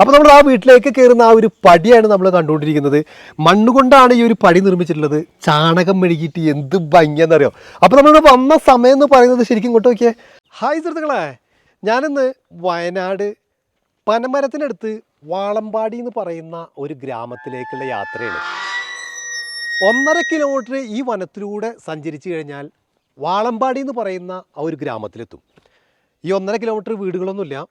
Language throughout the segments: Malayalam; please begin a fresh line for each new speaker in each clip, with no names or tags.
അപ്പോൾ നമ്മൾ ആ വീട്ടിലേക്ക് കയറുന്ന ആ ഒരു പടിയാണ് നമ്മൾ കണ്ടുകൊണ്ടിരിക്കുന്നത്. മണ്ണുകൊണ്ടാണ് ഈ ഒരു പടി നിർമ്മിച്ചിട്ടുള്ളത്. ചാണകം മെഴുകിയിട്ട് എന്ത് ഭംഗിയെന്നറിയോ? അപ്പോൾ നമ്മൾ വന്ന സമയം എന്ന് പറയുന്നത് ശരിക്കും ഇങ്ങോട്ട് നോക്കിയേ. ഹായ് സുഹൃത്തുക്കളെ ഞാനിന്ന് വയനാട് പനമരത്തിനടുത്ത് വാളമ്പാടി എന്ന് പറയുന്ന ഒരു ഗ്രാമത്തിലേക്കുള്ള യാത്രയാണ്. ഒന്നര കിലോമീറ്റർ ഈ വനത്തിലൂടെ സഞ്ചരിച്ചു കഴിഞ്ഞാൽ വാളമ്പാടി എന്ന് പറയുന്ന ആ ഒരു ഗ്രാമത്തിലെത്തും. ഈ ഒന്നര കിലോമീറ്റർ വീടുകളൊന്നുമില്ല.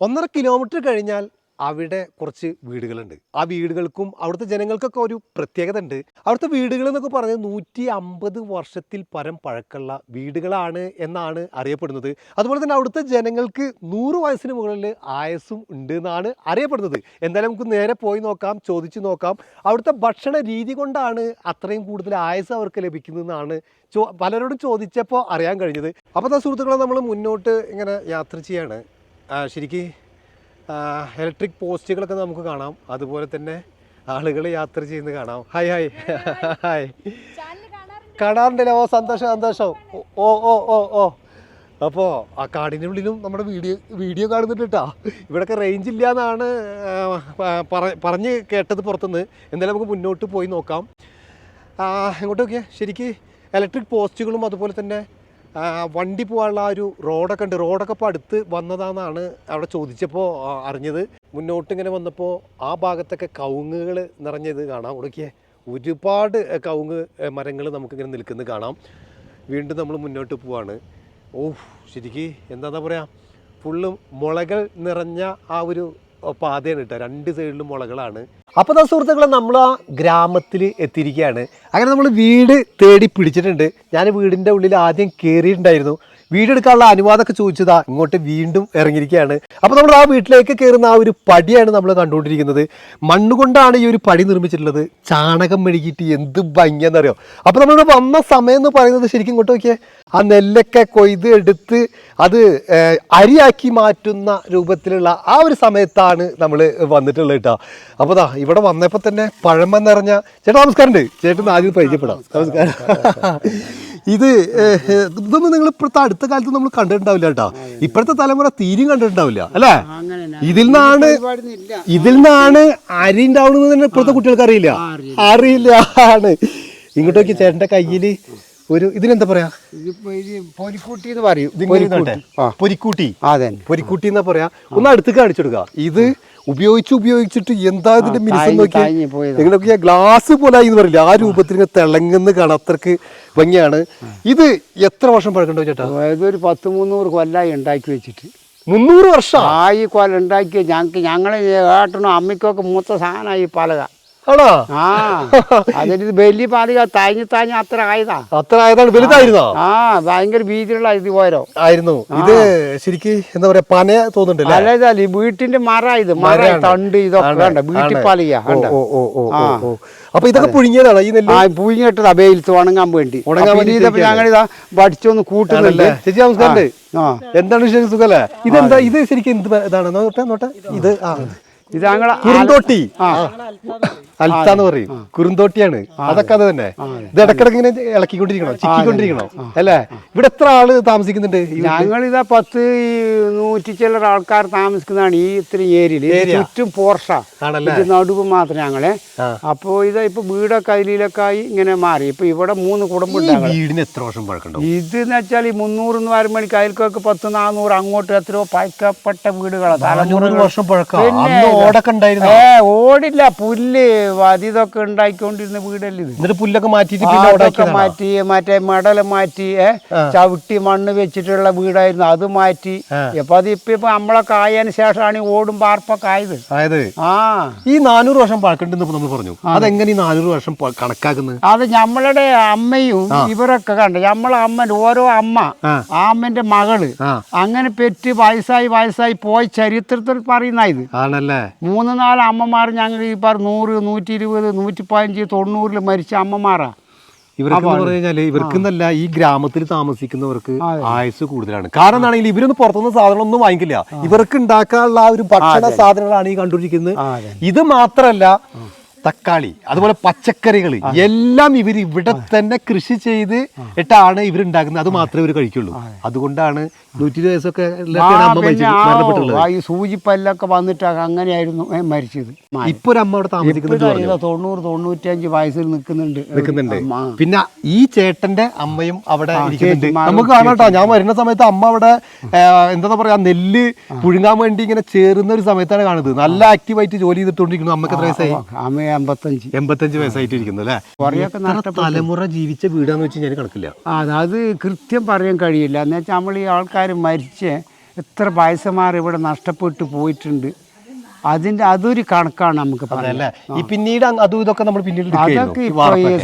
ഒന്നര കിലോമീറ്റർ കഴിഞ്ഞാൽ അവിടെ കുറച്ച് വീടുകളുണ്ട്. ആ വീടുകൾക്കും അവിടുത്തെ ജനങ്ങൾക്കൊക്കെ ഒരു പ്രത്യേകത ഉണ്ട് അവിടുത്തെ വീടുകൾ എന്നൊക്കെ പറഞ്ഞാൽ നൂറ്റി അമ്പത് വർഷത്തിൽ പരം പഴക്കമുള്ള വീടുകളാണ് എന്നാണ് അറിയപ്പെടുന്നത്. അതുപോലെ തന്നെ അവിടുത്തെ ജനങ്ങൾക്ക് നൂറ് വയസ്സിന് മുകളിൽ ആയസും ഉണ്ട് എന്നാണ് അറിയപ്പെടുന്നത്. എന്തായാലും നമുക്ക് നേരെ പോയി നോക്കാം ചോദിച്ചു നോക്കാം. അവിടുത്തെ ഭക്ഷണ രീതി കൊണ്ടാണ് അത്രയും കൂടുതൽ ആയസ് അവർക്ക് ലഭിക്കുന്നതെന്നാണ് ചോ പലരോടും ചോദിച്ചപ്പോൾ അറിയാൻ കഴിഞ്ഞത്. അപ്പോൾ സുഹൃത്തുക്കളെ നമ്മൾ മുന്നോട്ട് ഇങ്ങനെ യാത്ര ചെയ്യാണ്. ശരിക്ക് ഇലക്ട്രിക് പോസ്റ്റുകളൊക്കെ നമുക്ക് കാണാം. അതുപോലെ തന്നെ ആളുകൾ യാത്ര ചെയ്യുന്നത് കാണാം. ഹായ് ഹായ് ഹായ് കാണാറുണ്ടല്ലോ. ഓ സന്തോഷം സന്തോഷം. ഓ ഓ ഓ ഓ അപ്പോൾ ആ കാടിന്റെ ഉള്ളിലും നമ്മുടെ വീഡിയോ വീഡിയോ കാണുന്നുണ്ട് കേട്ടോ. ഇവിടെയൊക്കെ റേഞ്ച് ഇല്ല എന്നാണ് പറ- പറഞ്ഞ് കേട്ടത് പുറത്തുനിന്ന്. എന്തായാലും നമുക്ക് മുന്നോട്ട് പോയി നോക്കാം. നോക്കിയാൽ ശരിക്ക് ഇലക്ട്രിക് പോസ്റ്റുകളും അതുപോലെ തന്നെ വണ്ടി പോകാനുള്ള ആ ഒരു റോഡൊക്കെ ഉണ്ട്. റോഡൊക്കെ ഇപ്പോൾ അടുത്ത് വന്നതാണെന്നാണ് അവിടെ ചോദിച്ചപ്പോൾ അറിഞ്ഞത്. മുന്നോട്ട് ഇങ്ങനെ വന്നപ്പോൾ ആ ഭാഗത്തൊക്കെ കവുങ്ങുകൾ നിറഞ്ഞത് കാണാം. നോക്കിയേ ഒരുപാട് കവുങ്ങ് മരങ്ങൾ നമുക്കിങ്ങനെ നിൽക്കുന്നത് കാണാം. വീണ്ടും നമ്മൾ മുന്നോട്ട് പോവാണ്. ഓ ശരിക്ക് എന്താണെന്നാ പറയുക ഫുള്ളും മുളകൾ നിറഞ്ഞ ആ ഒരു പാതയാണ് കേട്ടോ. രണ്ട് സൈഡിലും മുളകളാണ്. അപ്പോൾ ദാ സുഹൃത്തുക്കളെ നമ്മൾ ആ ഗ്രാമത്തിൽ എത്തിയിരിക്കുകയാണ്. അങ്ങനെ നമ്മൾ വീട് തേടി പിടിച്ചിട്ടുണ്ട്. ഞാൻ വീടിന്റെ ഉള്ളിൽ ആദ്യം കയറിയിട്ടുണ്ടായിരുന്നു വീടെടുക്കാനുള്ള അനുവാദമൊക്കെ ചോദിച്ചതാ ഇങ്ങോട്ട് വീണ്ടും ഇറങ്ങിയിരിക്കുകയാണ്. അപ്പോൾ നമ്മൾ ആ വീട്ടിലേക്ക് കയറുന്ന ആ ഒരു പടിയാണ് നമ്മൾ കണ്ടുകൊണ്ടിരിക്കുന്നത്. മണ്ണുകൊണ്ടാണ് ഈ ഒരു പടി നിർമ്മിച്ചിട്ടുള്ളത്. ചാണകം മെഴുകിയിട്ട് എന്ത് ഭംഗിയെന്നറിയോ അപ്പോൾ നമ്മൾ വന്ന സമയം എന്ന് പറയുന്നത് ശരിക്കും ഇങ്ങോട്ട് നോക്കിയേ. ആ നെല്ലൊക്കെ കൊയ്ത് എടുത്ത് അത് അരിയാക്കി മാറ്റുന്ന രൂപത്തിലുള്ള ആ ഒരു സമയത്താണ് നമ്മൾ വന്നിട്ടുള്ളത് കേട്ടോ. അപ്പോൾ ദാ ഇവിടെ വന്നപ്പോൾ തന്നെ പഴമ നിറഞ്ഞ ചേട്ടാ നമസ്കാരം ഉണ്ട് ചേട്ടൻ ആദ്യം പരിചയപ്പെടാം. നമസ്കാരം. ഇത് ഇതൊന്നും നിങ്ങൾ ഇപ്പോഴത്തെ അടുത്ത കാലത്ത് നമ്മൾ കണ്ടിട്ടുണ്ടാവില്ല കേട്ടോ. ഇപ്പോഴത്തെ തലമുറ തീരും കണ്ടിട്ടുണ്ടാവില്ല അല്ലേ? ഇതിൽ നിന്നാണ് ഇതിൽ നിന്നാണ് അരി ഉണ്ടാവുന്നത് തന്നെ ഇപ്പോഴത്തെ കുട്ടികൾക്ക് അറിയില്ല. അറിയില്ല. ആണ്. ഇങ്ങോട്ടേക്ക് ചേട്ടന്റെ കയ്യിൽ ഒരു ഇതിനെന്താ പറയാ?
പൊരിക്കൂട്ടി എന്ന് പറയും.
പൊരിക്കൂട്ടി.
അതെ
പൊരിക്കൂട്ടി. എന്നാ പറയാ? ഒന്ന് അടുത്ത് കാണിച്ചു കൊടുക്കുക ഇത് ഉപയോഗിച്ച് ഉപയോഗിച്ചിട്ട് എന്താ ഇതിന്റെ മിനിസം നോക്കി. നിങ്ങളൊക്കെ ഗ്ലാസ് പോലെ എന്ന് പറയില്ല? ആ രൂപത്തിൽ ഇങ്ങനെ തിളങ്ങുന്ന കാണാം അത്രയ്ക്ക് ഭംഗിയാണ്. ഇത് എത്ര വർഷം പഴക്കണ്ടോ ചേട്ടാ?
ഇതൊരു പത്ത് മുന്നൂറ് കൊല്ലായി ഉണ്ടാക്കി വെച്ചിട്ട്.
മുന്നൂറ് വർഷം?
ആയി ഈ കൊല്ലം ഉണ്ടാക്കി ഞങ്ങൾക്ക് ഞങ്ങളെ ഏട്ടനും അമ്മയ്ക്കൊക്കെ മൂത്ത സാധനമായി പലക.
ആണോ?
ആ അതിന് വലിയ പലക താഴ്ഞ്ഞ് താഞ്ഞ് അത്ര ആയതാ.
അത്ര ആയതാണ് വലുതായിരുന്നോ?
ആ ഭയങ്കര ഭീതിയുള്ള ഇത് പോരോ
ആയിരുന്നു. ഇത് ശരിക്കും എന്താ പറയാ പന തോന്നുന്നുണ്ടല്ലേ?
അല്ല വീട്ടിന്റെ മര ഇത് മര തണ്ട് ഇതൊക്കെ വേണ്ട വീട്ടിൽ പാലിക.
അപ്പൊ ഇതൊക്കെ പുഴുങ്ങിയതാണ് ഈ നെല്ല്?
ആ പുഴിഞ്ഞിട്ടതാ വെയിലത്ത് ഉണങ്ങാൻ വേണ്ടി.
ഉണങ്ങാൻ
ഞങ്ങളിതാ പഠിച്ചൊന്ന് കൂട്ടുന്നുണ്ട്
ചേച്ചി നമസ്കാരം എന്താണ് വിശേഷം സുഖല്ലേ? ഇതെന്താ ഇത് ശരിക്കും എന്ത് ഇതാണ്? നോട്ടെ നോട്ടെ. ഇത് ആ.
ഇത് ഞങ്ങളെ
കുറുന്തോട്ടി. അൽത്താന്ന് പറയും. കുറുന്തോട്ടിയാണ്. അതൊക്കെ അത് തന്നെ. ഇത് ഇടക്കിടക്ക് ഇങ്ങനെ ഇളക്കിക്കൊണ്ടിരിക്കണോ? ചിക്കിക്കൊണ്ടിരിക്കണോ? അല്ലേ? ഇവിടെ എത്ര ആൾ താമസിക്കുന്നുണ്ട് ഞങ്ങൾ
ഇതാ പത്ത് നൂറ്റി ചില്ലറ ആൾക്കാർ താമസിക്കുന്നതാണ് ഈ ഇത്ര ഏരിയയിൽ. ചുറ്റും പോർഷ. നടുവ് മാത്രം ഞങ്ങളെ. അപ്പൊ ഇതാ ഇപ്പൊ വീടൊക്കെ അതിലൊക്കെ ആയി ഇങ്ങനെ മാറി. ഇപ്പൊ ഇവിടെ മൂന്ന് കുടുംബം
വീടിന് എത്ര വർഷം പഴക്കണ്ടോ
ഇത് എന്ന് വെച്ചാൽ ഈ മുന്നൂറ് എന്ന് മണിക്ക് അയൽക്കൊക്കെ പത്ത് നാനൂറ് അങ്ങോട്ട് എത്രയോ പഴക്കപ്പെട്ട വീടുകളാണ്
വർഷം പഴക്കം. ഓടൊക്കെ ഉണ്ടായിരുന്നു?
ഏ ഓടില്ല. പുല്ല് അതിതൊക്കെ ഉണ്ടാക്കിക്കൊണ്ടിരുന്ന വീടല്ലേ ഇത്?
എന്നിട്ട് പുല്ലൊക്കെ മാറ്റിയിട്ട്
മാറ്റി മറ്റേ മെഡൽ മാറ്റി ഏ ചവിട്ടി മണ്ണ് വെച്ചിട്ടുള്ള വീടായിരുന്നു. അത് മാറ്റി. ഇപ്പൊ അത് ഇപ്പൊ ഇപ്പൊ നമ്മളൊക്കെ ആയതിനു ശേഷമാണ് ഈ ഓടും പാർപ്പൊക്കെ ആയത്. ആ.
ഈ നാനൂറ് വർഷം പഴക്കണ്ടെന്ന് നമ്മൾ പറഞ്ഞു. അതെങ്ങനെ ഈ നാനൂറ് വർഷം കണക്കാക്കുന്നത്?
അത് നമ്മളുടെ അമ്മയും ഇവരൊക്കെ കണ്ട. നമ്മളെ അമ്മ ഓരോ അമ്മ
ആ.
അമ്മന്റെ
മകൾ
അങ്ങനെ പെറ്റ് വയസ്സായി വയസ്സായി പോയി ചരിത്രത്തിൽ പറയുന്ന ഇത്.
ആണല്ലേ?
മൂന്ന് നാല് അമ്മമാർ ഞങ്ങൾ ഈ പറ നൂറ് നൂറ്റി ഇരുപത് നൂറ്റി പതിനഞ്ച് തൊണ്ണൂറിൽ മരിച്ച അമ്മമാരാ
ഇവർക്ക് ഇവർക്കെന്നല്ല ഈ ഗ്രാമത്തിൽ താമസിക്കുന്നവർക്ക്. ആയുസ് കൂടുതലാണ്. കാരണം എന്താണെങ്കിൽ ഇവരൊന്നും പുറത്തുനിന്ന് സാധനങ്ങളൊന്നും വാങ്ങിക്കില്ല. ഇവർക്ക് ഉണ്ടാക്കാനുള്ള ആ ഒരു ഭക്ഷണ സാധനങ്ങളാണ് ഈ കണ്ടുപിടിക്കുന്നത്. ഇത് മാത്രല്ല തക്കാളി അതുപോലെ പച്ചക്കറികൾ എല്ലാം ഇവർ ഇവിടെ തന്നെ കൃഷി ചെയ്ത് ഇട്ടാണ് ഇവർ ഉണ്ടാക്കുന്നത് അത് മാത്രമേ ഇവർ കഴിക്കുള്ളൂ. അതുകൊണ്ടാണ് നൂറ്റി ഇരുപത് വയസ്സൊക്കെ
ഈ സൂചിപ്പല്ലൊക്കെ വന്നിട്ട് അങ്ങനെയായിരുന്നു മരിച്ചത്.
ഇപ്പൊ ഒരു അമ്മ അവിടെ താമസിക്കുന്നു
ഇപ്പഴാ
പറഞ്ഞു?
തൊണ്ണൂറ് തൊണ്ണൂറ്റഞ്ച് വയസ്സിൽ നിൽക്കുന്നുണ്ട്.
നിൽക്കുന്നുണ്ട്. പിന്നെ ഈ ചേട്ടന്റെ അമ്മയും അവിടെ നമുക്ക് കാണാം കേട്ടോ. ഞാൻ വരുന്ന സമയത്ത് അമ്മ അവിടെ എന്താ പറയാ നെല്ല് പുഴുങ്ങാൻ വേണ്ടി ഇങ്ങനെ ചേരുന്ന ഒരു സമയത്താണ് കാണുന്നത്. നല്ല ആക്റ്റീവായിട്ട് ജോലി ചെയ്തിട്ടുണ്ടിരിക്കുന്നു അമ്മയ്ക്ക് എത്ര വയസ്സായി?
അമ്മ എൺപത്തഞ്ച്
എൺപത്തഞ്ച് വയസ്സായിട്ട് ഇരിക്കുന്നു അല്ലേ?
കുറേയൊക്കെ
തലമുറ ജീവിച്ച വീടാന്ന് വെച്ച് ഞാൻ കണക്കില്ല.
അതായത് അത് കൃത്യം പറയാൻ കഴിയില്ല. എന്ന് വെച്ചാൽ നമ്മൾ ഈ ആൾക്കാർ മരിച്ച് എത്ര പായസമാർ ഇവിടെ നഷ്ടപ്പെട്ടു പോയിട്ടുണ്ട്. അതിന്റെ അതൊരു കണക്കാണ് നമുക്ക്
ഈ പിന്നീട് അതും ഇതൊക്കെ നമ്മൾ പിന്നീട്.
അതൊക്കെ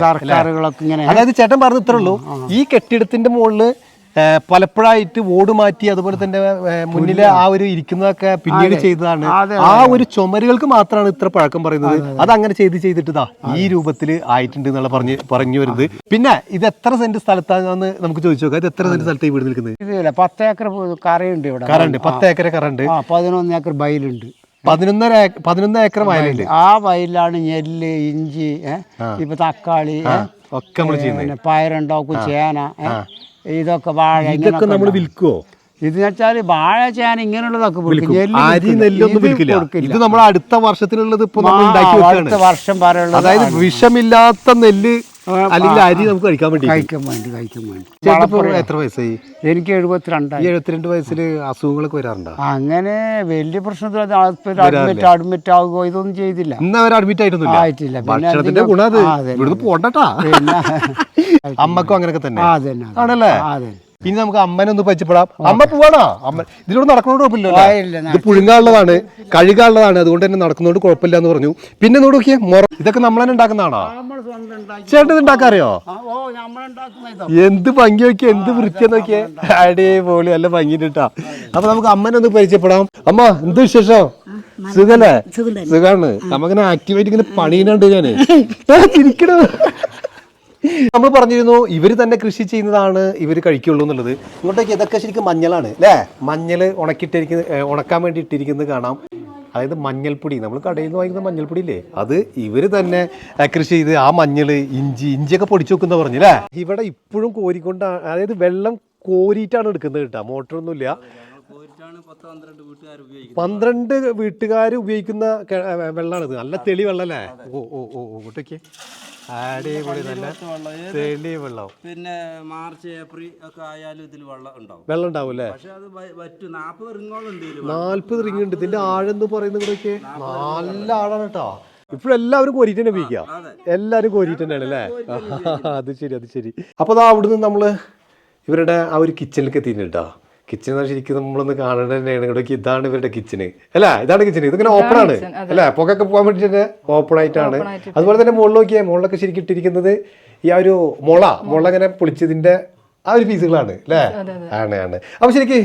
സർക്കാരുകളൊക്കെ ഇങ്ങനെ.
അതായത് ചേട്ടൻ പറഞ്ഞു ഇത്രേ ഉള്ളൂ ഈ കെട്ടിടത്തിന്റെ മുകളിൽ ഏ, പലപ്പോഴായിട്ട് ഓട് മാറ്റി അതുപോലെ തന്നെ മുന്നിലെ ആ ഒരു ഇരിക്കുന്നതൊക്കെ പിന്നീട് ചെയ്തതാണ്. ആ ഒരു ചുമരുകൾക്ക് മാത്രമാണ് ഇത്ര പഴക്കം പറയുന്നത്. അത് അങ്ങനെ ചെയ്ത് ചെയ്തിട്ടതാ ഈ രൂപത്തിൽ ആയിട്ടുണ്ട് എന്നുള്ള പറഞ്ഞ് പറഞ്ഞു വരുന്നത്. പിന്നെ ഇത് എത്ര സെന്റ് സ്ഥലത്താണെന്ന് നമുക്ക് ചോദിച്ചു നോക്കാം. ഇത് എത്ര സെന്റ് സ്ഥലത്ത് വീട് നിൽക്കുന്നത്?
പത്ത് ഏക്കർ കറയുണ്ട് ഇവിടെ.
കറണ്ട് പത്ത് ഏക്കർ കറണ്ട്
പതിനൊന്ന് ഏക്കർ ബയലുണ്ട്
പതിനൊന്നര പതിനൊന്ന് ഏക്കർ വയലുണ്ട്.
ആ വയലിലാണ് നെല്ല് ഇഞ്ചി ഇപ്പൊ തക്കാളി
ഒക്കെ നമ്മൾ ചെയ്യുന്നത്.
പിന്നെ പയറുണ്ടാക്കും ചേന ഇതൊക്കെ വാഴ
ഇതൊക്കെ നമ്മൾ വിൽക്കുവോ?
ഇത് വെച്ചാൽ വാഴ ചേന ഇങ്ങനെയുള്ളതൊക്കെ ഇത്
നമ്മൾ അടുത്ത വർഷത്തിനുള്ളത്
അടുത്ത വർഷം പറയുള്ളത്
അതായത് വിഷമില്ലാത്ത നെല്ല് അല്ലെങ്കിൽ അരി നമുക്ക് കഴിക്കാൻ വേണ്ടി
കഴിക്കാൻ വേണ്ടി കഴിക്കാൻ വേണ്ടി.
എത്ര വയസ്സായി?
എനിക്ക് എഴുപത്തിരണ്ടായി.
എഴുപത്തിരണ്ട് വയസ്സിൽ അസുഖങ്ങളൊക്കെ വരാറുണ്ടോ?
അങ്ങനെ വലിയ പ്രശ്നത്തിൽ അഡ്മിറ്റ് അഡ്മിറ്റ് ആവുകയോ ഇതൊന്നും ചെയ്തില്ല.
ഇന്ന് അവർ അഡ്മിറ്റ് ആയിട്ടൊന്നുമില്ല
ആയിട്ടില്ല.
ഭക്ഷണത്തിന്റെ ഗുണം. ഇവിടുന്ന് പോണ്ടട്ടാ. അമ്മക്കും അങ്ങനെയൊക്കെ തന്നെ. ആണല്ലേ? ഇനി നമുക്ക് അമ്മനെ ഒന്ന് പരിചയപ്പെടാം. അമ്മ പോവാണോ? അമ്മ ഇതിലൂടെ നടക്കുന്നോണ്ട്
കുഴപ്പമില്ല ഇല്ല,
ഇത് പുഴുങ്ങാനുള്ളതാണ് കഴുകാനുള്ളതാണ്. അതുകൊണ്ട് തന്നെ നടക്കുന്നോണ്ട് കുഴപ്പമില്ല എന്ന് പറഞ്ഞു. പിന്നെ നോക്കിയേ? മുറ ഇതൊക്കെ നമ്മൾ തന്നെ ഉണ്ടാക്കുന്നതാണോ? ചേട്ടൻ ഇത് ഉണ്ടാക്കാറിയോ? എന്ത് ഭംഗി നോക്കിയേ? എന്ത് വൃത്തിയാ നോക്കിയേ? അടിപൊളി നല്ല ഭംഗിട്ടാ അപ്പൊ നമുക്ക് അമ്മനെ ഒന്ന് പരിചയപ്പെടാം. അമ്മ എന്ത് വിശേഷം? സുഖല്ലേ? സുഖാണ്. നമുക്കിങ്ങനെ ആക്ടിവേറ്റ് ഇങ്ങനെ പണിയുന്നുണ്ട് ഞാൻ. തിരിക്കണോ ചിരിക്കണോ? നമ്മൾ പറഞ്ഞിരുന്നു ഇവർ തന്നെ കൃഷി ചെയ്യുന്നതാണ് ഇവർ കഴിക്കുള്ളൂ എന്നുള്ളത്. ഇങ്ങോട്ടേക്ക് ഇതൊക്കെ ശരിക്കും മഞ്ഞളാണ് അല്ലേ? മഞ്ഞൾ ഉണക്കിയിട്ടിരിക്കുന്ന ഏ, ഉണക്കാൻ വേണ്ടി ഇട്ടിരിക്കുന്നത് കാണാം. അതായത് മഞ്ഞൾപ്പൊടി നമ്മൾ കടയിൽ നിന്ന് വാങ്ങിക്കുന്ന മഞ്ഞൾപ്പൊടി ഇല്ലേ അത് ഇവർ തന്നെ കൃഷി ചെയ്ത് ആ മഞ്ഞൾ ഇഞ്ചി ഇഞ്ചിയൊക്കെ പൊടിച്ചു വെക്കുന്ന പറഞ്ഞു അല്ലേ? ഇവിടെ ഇപ്പോഴും കോരിക്കൊണ്ടാണ് അതായത് വെള്ളം കോരിയിട്ടാണ് എടുക്കുന്നത് കേട്ടോ മോട്ടറൊന്നുമില്ല. പന്ത്രണ്ട് വീട്ടുകാർ ഉപയോഗിക്കുന്ന വെള്ളമാണിത് നല്ല തെളി വെള്ളമല്ലേ ഓ ഓ ഓ ഓ ഇങ്ങോട്ടേക്ക്. അടിപൊളി നല്ല തെളി വെള്ളം.
പിന്നെ മാർച്ച് ഏപ്രിൽ ഒക്കെ ആയാലും ഇതിൽ വെള്ളം ഉണ്ടാവും.
വെള്ളം ഉണ്ടാവും അല്ലേ?
പക്ഷെ അത് വറ്റും. നാൽപ്പത് റിങ്ങോളം ഉണ്ട്
നാല്പത് റിങ് ഉണ്ട്. ഇതിന്റെ ആഴം എന്ന് പറയുന്നത് ഇവിടേക്ക് നല്ല ആഴാണ് കേട്ടോ. ഇപ്പോഴും എല്ലാവരും കോരിട്ട് തന്നെ ഉപയോഗിക്കാം എല്ലാരും കോരിട്ട് തന്നെയാണ് അല്ലേ? അത് ശരി അത് ശരി. അപ്പൊ ദാ അവിടുന്ന് നമ്മൾ ഇവരുടെ ആ ഒരു കിച്ചണിലേക്ക് എത്തിയിട്ടുണ്ട് കേട്ടോ. കിച്ചൺ ശരിക്കും നമ്മളൊന്ന് കാണേണ്ടത് തന്നെയാണ്. ഇവിടെ ഇതാണ് ഇവരുടെ കിച്ചണ് അല്ല? ഇതാണ് കിച്ചൺ ഇതിങ്ങനെ ഓപ്പൺ ആണ്. അല്ല? പുകയൊക്കെ പോകാൻ വേണ്ടി തന്നെ ഓപ്പൺ ആയിട്ടാണ്. അതുപോലെ തന്നെ മുകളിൽ നോക്കിയാൽ മുകളിലൊക്കെ ശരിക്കും ഇട്ടിരിക്കുന്നത് ഈ ആ ഒരു മുള. മുള. ഇങ്ങനെ പൊളിച്ചതിന്റെ ആ ഒരു പീസുകളാണ്. അല്ലേ? ആണ് ആണ്. അപ്പൊ ശരിക്ക്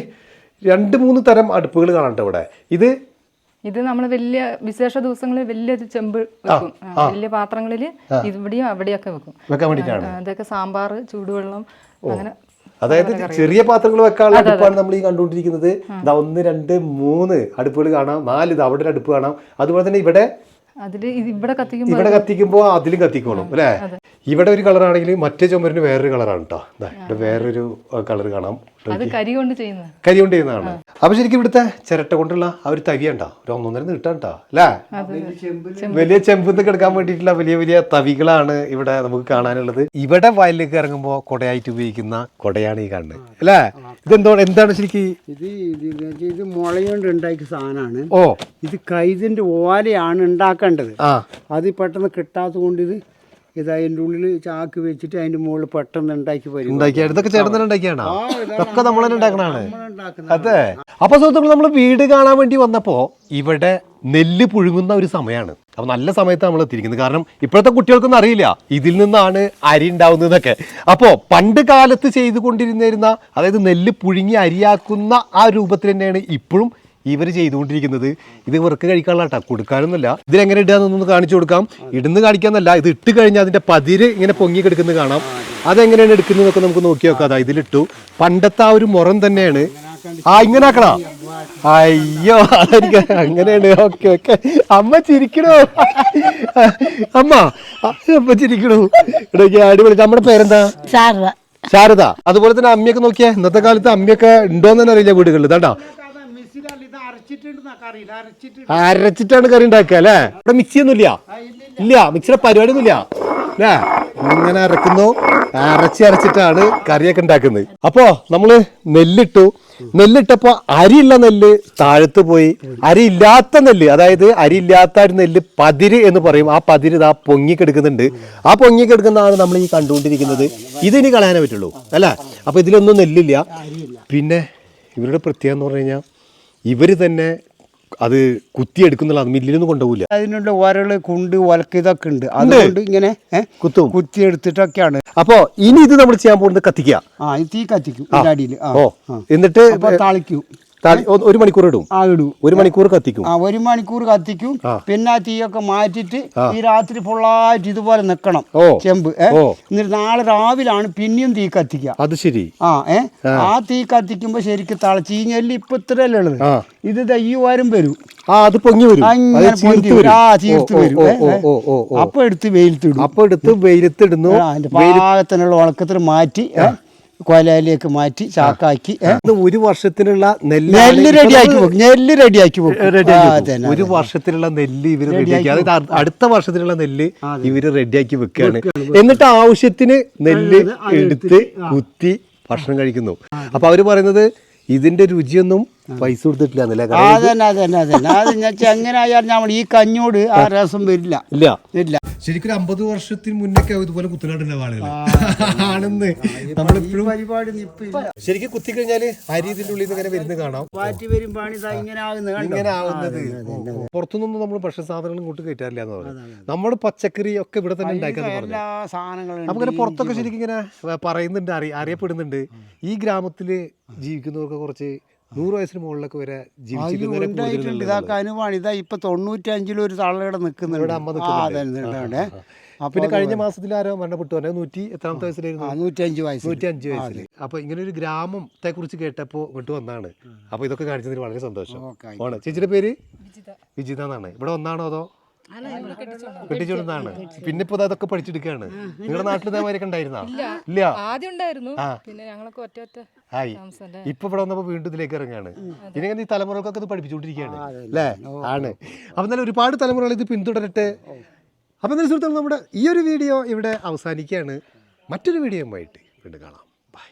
രണ്ട് മൂന്ന് തരം അടുപ്പുകൾ കാണട്ടെ ട്ടോ ഇവിടെ. ഇത്
ഇത് നമ്മൾ വലിയ വിശേഷ ദിവസങ്ങളിൽ വലിയൊരു ചെമ്പ് വെക്കും. വലിയ പാത്രങ്ങളിൽ ഇവിടെയും അവിടെയൊക്കെ വെക്കും. അതൊക്കെ സാമ്പാർ ചൂടുവെള്ളം അങ്ങനെ
അതായത് ചെറിയ പാത്രങ്ങൾ വെക്കാനുള്ള അടുപ്പാണ് നമ്മൾ ഈ കണ്ടുകൊണ്ടിരിക്കുന്നത്. ഇതാ ഒന്ന് രണ്ട് മൂന്ന് അടുപ്പുകൾ കാണാം. നാല് ഇത് അവിടെ ഒരു അടുപ്പ് കാണാം. അതുപോലെ തന്നെ ഇവിടെ
ഇവിടെ കത്തിക്കുമ്പോൾ
ഇവിടെ കത്തിക്കുമ്പോൾ അതിലും കത്തിക്കോളും അല്ലേ? ഇവിടെ ഒരു കളറാണെങ്കിൽ മറ്റേ ചുമരിന് വേറൊരു കളറാണ് കേട്ടോ ഇവിടെ വേറൊരു കളർ കാണാം.
അത് കരി കൊണ്ട് ചെയ്യുന്നത്
കരി കൊണ്ട് ചെയ്യുന്നതാണ് അപ്പൊ ശരിക്കും ഇവിടുത്തെ ചിരട്ട കൊണ്ടുള്ള ആ ഒരു തവിയുണ്ടോ ഒരു ഒന്നൊന്നര നീട്ടാണ്ടാ അല്ലേ? വലിയ ചെമ്പുന്ന് കിടക്കാൻ വേണ്ടിയിട്ടുള്ള വലിയ വലിയ തവികളാണ് ഇവിടെ നമുക്ക് കാണാനുള്ളത്. ഇവിടെ വയലിലേക്ക് ഇറങ്ങുമ്പോൾ കൊടയായിട്ട് ഉപയോഗിക്കുന്ന കൊടയാണ് ഈ കാണുന്നത്. അല്ലേ? ഇതെന്തോ എന്താണ് ശരിക്കും?
ഇത് ഇത് മുളയുകൊണ്ട് ഉണ്ടാക്കിയ സാധനമാണ്.
ഓ.
ഇത് കൈതിന്റെ ഓലയാണ് ഉണ്ടാക്കേണ്ടത്.
ആ.
അത് പെട്ടെന്ന് കിട്ടാത്തത് കൊണ്ട് ഇത് ഇത് അതിന്റെ ഉള്ളിൽ ചാക്ക് വെച്ചിട്ട് അതിന്റെ മുകളിൽ പെട്ടെന്ന് ഉണ്ടാക്കി വരും
ഇതൊക്കെ ചേട്ടൻ തന്നെ ഉണ്ടാക്കിയാണോ? ഇതൊക്കെ നമ്മൾ തന്നെ ഉണ്ടാക്കണാണ് അതെ. അപ്പൊ സുഹൃത്തുക്കൾ നമ്മൾ വീട് കാണാൻ വേണ്ടി വന്നപ്പോ ഇവിടെ നെല്ല് പുഴുങ്ങുന്ന ഒരു സമയമാണ് അപ്പൊ നല്ല സമയത്ത് നമ്മൾ എത്തിയിരിക്കുന്നത്. കാരണം ഇപ്പോഴത്തെ കുട്ടികൾക്കൊന്നും അറിയില്ല. ഇതിൽ നിന്നാണ് അരി ഉണ്ടാവുന്നതൊക്കെ അപ്പോ പണ്ട് കാലത്ത് ചെയ്തുകൊണ്ടിരുന്നിരുന്ന അതായത് നെല്ല് പുഴുങ്ങി അരിയാക്കുന്ന ആ രൂപത്തിൽ തന്നെയാണ് ഇപ്പോഴും ഇവർ ചെയ്തുകൊണ്ടിരിക്കുന്നത് ഇത് ഇവർക്ക് കഴിക്കാനുള്ള കേട്ടോ കൊടുക്കാനൊന്നുമില്ല. ഇതിലെങ്ങനെ ഇടുകയെന്നൊന്ന് കാണിച്ചു കൊടുക്കാം. ഇടുന്ന് കാണിക്കാന്നല്ല ഇത് ഇട്ട് കഴിഞ്ഞാൽ അതിന്റെ പതിര് ഇങ്ങനെ പൊങ്ങി കിടക്കുന്നത് കാണാം. അതെങ്ങനെയാണ് എടുക്കുന്നതൊക്കെ നമുക്ക് നോക്കി നോക്കാം. അതാ ഇതിലിട്ടു. പണ്ടത്തെ ആ ഒരു മുറം തന്നെയാണ്. ആ ഇങ്ങനെ ആക്കണോ അയ്യോ അതെനിക്ക് അങ്ങനെയാണ്. Okay okay. അമ്മ ചിരിക്കണോ? അമ്മ അമ്മ ചിരിക്കണു? അടിപൊളി. നമ്മുടെ പേരെന്താ?
ശാരദ.
ശാരദ. അതുപോലെ തന്നെ അമ്മയൊക്കെ നോക്കിയാ. ഇന്നത്തെ കാലത്ത് അമ്മയൊക്കെ ഉണ്ടോന്ന് തന്നെ അറിയില്ല വീടുകളിൽ കേട്ടോ അരച്ചിട്ടാണ് കറി ഉണ്ടാക്കുക അല്ലേ? ഇവിടെ മിക്സി ഒന്നും ഇല്ല. ഇല്ല മിക്സിയുടെ പരിപാടി ഒന്നും ഇല്ല അല്ലേ? ഇങ്ങനെ അരക്കുന്നു അരച്ച് അരച്ചിട്ടാണ് കറിയൊക്കെ ഉണ്ടാക്കുന്നത്. അപ്പോ നമ്മൾ നെല്ലിട്ടു. നെല്ലിട്ടപ്പോ അരിയുള്ള നെല്ല് താഴത്ത് പോയി. അരി ഇല്ലാത്ത നെല്ല് അതായത് അരി ഇല്ലാത്ത ഒരു നെല്ല് പതിര് എന്ന് പറയും. ആ പതിര് ഇതാ പൊങ്ങിക്കെടുക്കുന്നുണ്ട് ആ പൊങ്ങിക്കെടുക്കുന്നതാണ് നമ്മൾ ഈ കണ്ടുകൊണ്ടിരിക്കുന്നത്. ഇതിനി കളയാനേ പറ്റുള്ളൂ അല്ലേ? അപ്പൊ ഇതിലൊന്നും നെല്ലില്ല. പിന്നെ ഇവരുടെ പ്രത്യേകം എന്ന് പറഞ്ഞു കഴിഞ്ഞാൽ ഇവർ തന്നെ അത് കുത്തിയെടുക്കുന്നുള്ള മില്ലിലൊന്നും കൊണ്ടുപോകില്ല
അതിനുള്ള ഉരൾ കുണ്ട് ഒലക്ക് ഇതൊക്കെ ഉണ്ട്. അതുകൊണ്ട് ഇങ്ങനെ
കുത്തും.
കുത്തിയെടുത്തിട്ടൊക്കെയാണ്.
അപ്പോ ഇനി ഇത് നമ്മൾ ചെയ്യാൻ പോകുന്നത് കത്തിക്കുക.
ആ തീ കത്തിക്കും
ഓ. എന്നിട്ട്
താളിക്കും.
ഒരു മണിക്കൂർ ഇടും.
ആ ഇടും.
ഒരു മണിക്കൂർ കത്തിക്കും.
ആ ഒരു മണിക്കൂർ കത്തിക്കും. പിന്നെ ആ തീയൊക്കെ മാറ്റിട്ട് ഈ രാത്രി ഫുള്ളായിട്ട് ഇതുപോലെ നിക്കണം. ചെമ്പ്. എന്നിട്ട് നാളെ രാവിലാണ് പിന്നെയും തീ കത്തിക്കുക.
അത് ശരി.
ആ ഏ? ആ. തീ കത്തിക്കുമ്പോ ശരിക്കും തിളച്ച് ഈ നെല്ല് ഇപ്പൊ ഇത്രയല്ലേ ഉള്ളത്? ഇത് ഈ വരും വരും.
ആ അത് പൊങ്ങി വരും. അത്
അങ്ങനെ പൊന്തി വരും. ആ ചീർത്ത് വരും. അപ്പൊ എടുത്ത് വെയിലത്തിടും.
അപ്പൊ എടുത്ത് വെയിലത്തിടുന്നു.
അതിന്റെ പാകത്തിനുള്ള ഉണക്കത്തിന് മാറ്റി കൊലയിലേക്ക് മാറ്റി ചാക്കാക്കി
ഒരു വർഷത്തിനുള്ള നെല്ല്
നെല്ല് റെഡിയാക്കി വെക്കും. നെല്ല് റെഡിയാക്കി വെക്കും.
ഒരു വർഷത്തിലുള്ള നെല്ല് ഇവർ റെഡിയാക്കി അതായത് അടുത്ത വർഷത്തിലുള്ള നെല്ല് ഇവർ റെഡിയാക്കി വെക്കുകയാണ്. എന്നിട്ട് ആവശ്യത്തിന് നെല്ല് എടുത്ത് കുത്തി ഭക്ഷണം കഴിക്കുന്നു. അപ്പൊ അവർ പറയുന്നത് ഇതിന്റെ രുചിയൊന്നും പൈസ കൊടുത്തിട്ടില്ല
അതന്നെ അതന്നെ അതന്നെ. അത് ഞാൻ എങ്ങനെ ആയാലും നമ്മൾ ഈ കഞ്ഞോട് ആ രസം വരില്ല.
ഇല്ല.
ഇല്ല.
ശരിക്കും അമ്പത് വർഷത്തിന് മുന്നൊക്കെ ഇതുപോലെ കുത്തനാട്ടുണ്ടാവും ആളുകൾ ആണെന്ന് നമ്മളിപ്പോഴും
പരിപാടി
ശരിക്കും കുത്തി കഴിഞ്ഞാൽ അരി ഇതിന്റെ ഉള്ളിൽ നിന്ന് ഇങ്ങനെ വരുന്നത് കാണാം.
വാറ്റി വരുമ്പോഴാണ് ഇങ്ങനെ ആകുന്നത്
ഇങ്ങനെ പുറത്തുനിന്നൊന്നും നമ്മൾ ഭക്ഷ്യ സാധനങ്ങളും കൂട്ടി കയറ്റാറില്ല എന്ന് പറഞ്ഞു. നമ്മൾ പച്ചക്കറി ഒക്കെ ഇവിടെ തന്നെ ഉണ്ടാക്കാന്ന് പറഞ്ഞു.
സാധനങ്ങളും
പുറത്തൊക്കെ ശരിക്കും ഇങ്ങനെ പറയുന്നുണ്ട് അറിയപ്പെടുന്നുണ്ട്. ഈ ഗ്രാമത്തിൽ ജീവിക്കുന്നവർക്ക് കുറച്ച് നൂറ് വയസ്സിന് മുകളിലൊക്കെ വരെ ജീവിച്ചിട്ടുണ്ട്
ഉണ്ടായിട്ടുണ്ട്.
കൂടുതലുണ്ട്
ഇതാ അനുവാണ് ഇതാ ഇപ്പൊ തൊണ്ണൂറ്റഞ്ചിലും ഒരു തള്ളയുടെ നിൽക്കുന്നുണ്ട്.
പിന്നെ കഴിഞ്ഞ മാസത്തിൽ ആരോ മരണപ്പെട്ടു. പറഞ്ഞാൽ നൂറ്റി എത്രാമത്തെ വയസ്സിലായിരുന്നു?
നൂറ്റഞ്ച് വയസ്സ്
നൂറ്റി അഞ്ച് വയസ്സിൽ. അപ്പൊ ഇങ്ങനെ ഒരു ഗ്രാമത്തെ കുറിച്ച് കേട്ടപ്പോ ഇങ്ങോട്ട് വന്നാണ്. അപ്പൊ ഇതൊക്കെ കാണിച്ചതിന് വളരെ സന്തോഷം. ആണ് ചേച്ചിയുടെ പേര്? വിജിത എന്നാണ്. ഇവിടെ ഒന്നാണോ അതോ? കെട്ടിച്ചോടുന്നതാണ് പിന്നെ ഇപ്പൊ അതൊക്കെ പഠിച്ചെടുക്കുകയാണ് നിങ്ങളുടെ നാട്ടിൽ ഇതേമാതിരി ഉണ്ടായിരുന്നോ? ഇല്ല.
ആദ്യം ഉണ്ടായിരുന്നു. പിന്നെ ഞങ്ങളൊക്കെ ഒറ്റ ഒറ്റ ആയി.
ഇപ്പൊ ഇവിടെ വന്നപ്പോ വീണ്ടും ഇതിലേക്ക് ഇറങ്ങാണ്. ഇനി ഈ തലമുറകൾക്കൊക്കെ ഇത് പഠിപ്പിച്ചുകൊണ്ടിരിക്കുകയാണ്. അല്ലേ? ആണ്. അപ്പൊ എന്നാലും ഒരുപാട് തലമുറകൾ ഇത് പിന്തുടരട്ടെ. അപ്പൊ എന്നാലും സുഹൃത്തുക്കൾ നമ്മുടെ ഈ ഒരു വീഡിയോ ഇവിടെ അവസാനിക്കുകയാണ്. മറ്റൊരു വീഡിയോയുമായിട്ട് വീണ്ടും കാണാം. ബൈ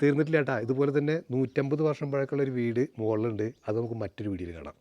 തീർന്നിട്ടില്ല കേട്ടാ. ഇതുപോലെ തന്നെ നൂറ്റമ്പത് വർഷം പഴക്കമുള്ള ഒരു വീട് മുകളിലുണ്ട്. അത് നമുക്ക് മറ്റൊരു വീഡിയോയിൽ കാണാം.